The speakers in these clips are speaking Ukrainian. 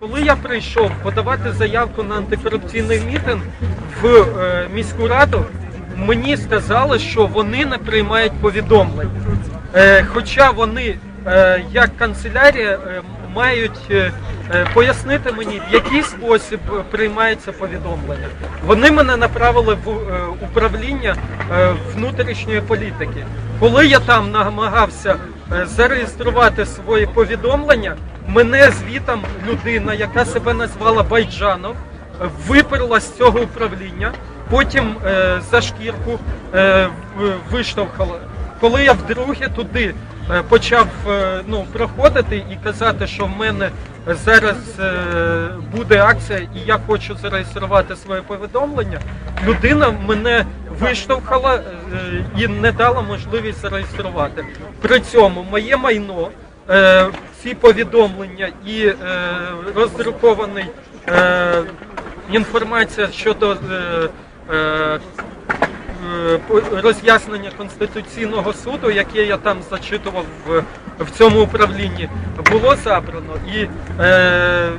Коли я прийшов подавати заявку на антикорупційний мітинг в е, міську раду, мені сказали, що вони не приймають повідомлень. Е, хоча вони, е, як канцелярія, мають пояснити мені, в який спосіб приймається повідомлення. Вони мене направили в управління внутрішньої політики. Коли я там намагався зареєструвати свої повідомлення, мене звітом людина, яка себе назвала Байджанов, виперла з цього управління, потім е, за шкірку е, виштовхала. Коли я вдруге туди е, почав е, ну, проходити і казати, що в мене зараз е, буде акція і я хочу зареєструвати своє повідомлення, людина мене виштовхала е, і не дала можливість зареєструвати. При цьому моє майно, е, ці повідомлення і е, роздрукований е, інформація щодо роз'яснення Конституційного суду, яке я там зачитував в, в цьому управлінні, було забрано. І е,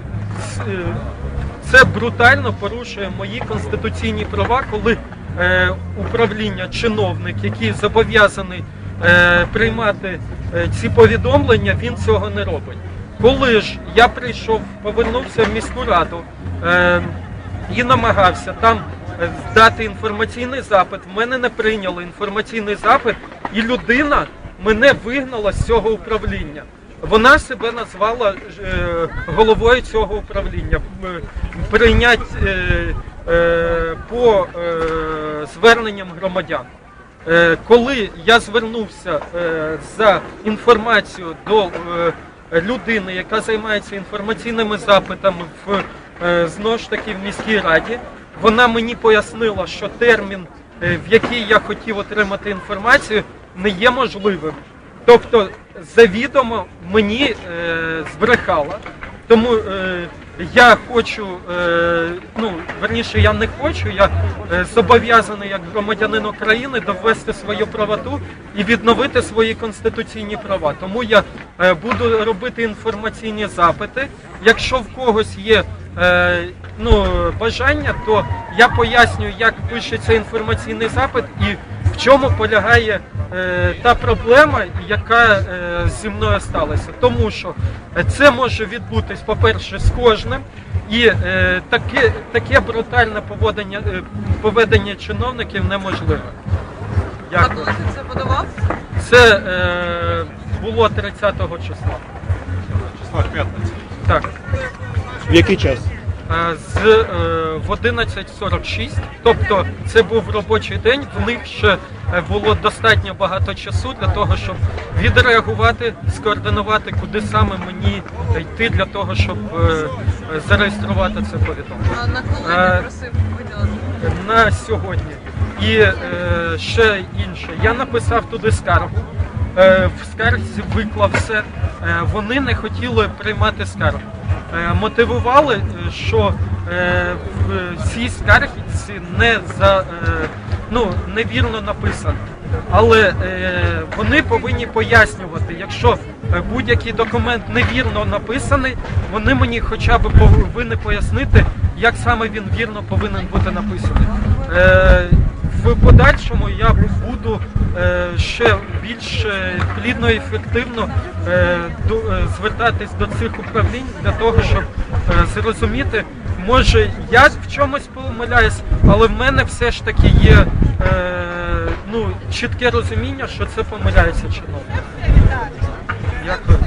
це брутально порушує мої конституційні права, коли е, управління, чиновник, який зобов'язаний е, приймати е, ці повідомлення, він цього не робить. Коли ж я прийшов, повернувся в міську раду е, і намагався там е, дати інформаційний запит, в мене не прийняли інформаційний запит, і людина мене вигнала з цього управління. Вона себе назвала е, головою цього управління. Прийнять е, е, по зверненням громадян. Е, коли я звернувся е, за інформацією до е, людини, яка займається інформаційними запитами в знову ж таки в міській раді, вона мені пояснила, що термін, в який я хотів отримати інформацію, не є можливим. Тобто завідомо мені збрехала. Тому я хочу, е, ну верніше, я не хочу, я е, зобов'язаний як громадянин України довести свою правоту і відновити свої конституційні права. Тому я е, буду робити інформаційні запити. Якщо в когось є ну, бажання, то я пояснюю, як пишеться інформаційний запит і чому полягає е, та проблема, яка е, зі мною сталася. Тому що е, це може відбутись, по-перше, з кожним, і е, таке, таке брутальне поведення, е, поведення чиновників неможливе. А коли ти це подавав? Це е, було 30 числа. Числа п'ятниці. Так. В який час? Е, з е, в 11.46, тобто це був робочий день. В них ще е, було достатньо багато часу для того, щоб відреагувати, скоординувати, куди саме мені йти для того, щоб зареєструвати це повідомлення А на коли ти просив виділити? на сьогодні. І ще інше. Я написав туди скаргу. Е, в скарзі виклав все. Вони не хотіли приймати скаргу. Е, мотивували, е, що в цій скарзі не за, ну, невірно написано. Але вони повинні пояснювати, якщо будь-який документ невірно написаний, вони мені хоча б повинні пояснити, як саме він вірно повинен бути написаний. В подальшому я буду ще більш е, плідно і ефективно е, е, звертатись до цих управлінь для того, щоб е, зрозуміти, може я в чомусь помиляюсь, але в мене все ж таки є е, ну, чітке розуміння, що це помиляється чиновник. Дякую.